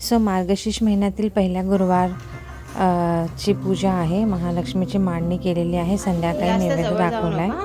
So मार्गशीर्ष महिन्यातील पहिल्या गुरुवार अ, ची पूजा आहे. महालक्ष्मीची मांडणी केलेली आहे. संध्याकाळी नैवेद्य दाखवलाय. हा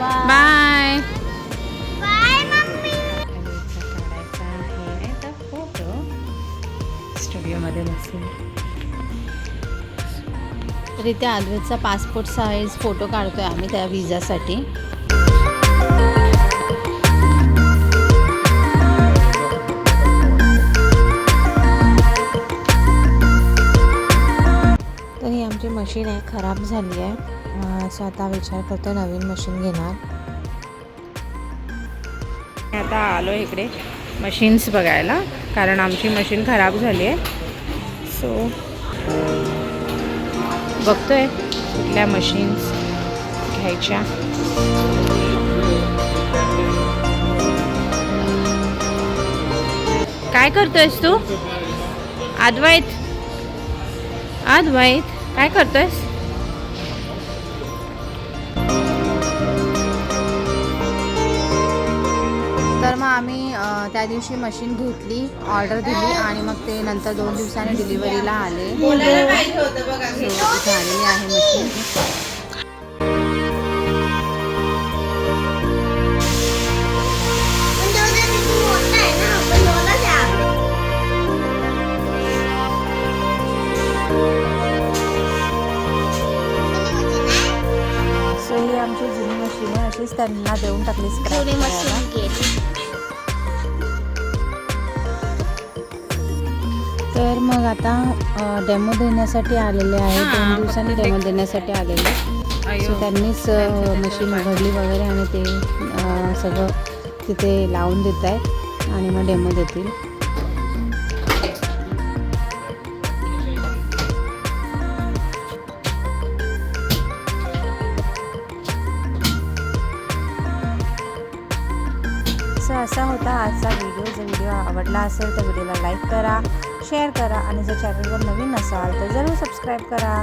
बाय स्टुडिओमध्ये नसेल तर इथे अद्वैतचा पासपोर्ट साईज फोटो काढतोय आम्ही त्या विजासाठी तर ही आमची मशीन आहे खराब झाली आहे. असं आता विचार करतो नवीन मशीन घेणार. आता आलो इकडे मशीन्स बघायला कारण आमची मशीन खराब झाली आहे सो बघतोय कुठल्या मशीन्स घ्यायच्या. काय करतोयस तू? अद्वैत अद्वैत काय करतोयस? तर मग आम्ही त्या दिवशी मशीन घेतली ऑर्डर दिली आणि मग ते नंतर दोन दिवसांनी डिलिव्हरीला आले. इथे आलेली आहे मशीन आमची जुनी मशीन आहे अशीच त्यांना देऊन टाकली. तर मग आता डेमो देण्यासाठी आलेले आहे दोन दिवसांनी डेमो देण्यासाठी आलेले. सो त्यांनीच मशीन उघडली वगैरे आणि ते सगळं तिथे लावून देत आहेत आणि मग डेमो देतील असा होता आजचा व्हिडिओ जर व्हिडिओ आवडला असेल तर व्हिडिओला लाईक करा शेअर करा आणि जर चॅनलवर नवीन असाल तर जरूर सबस्क्राईब करा.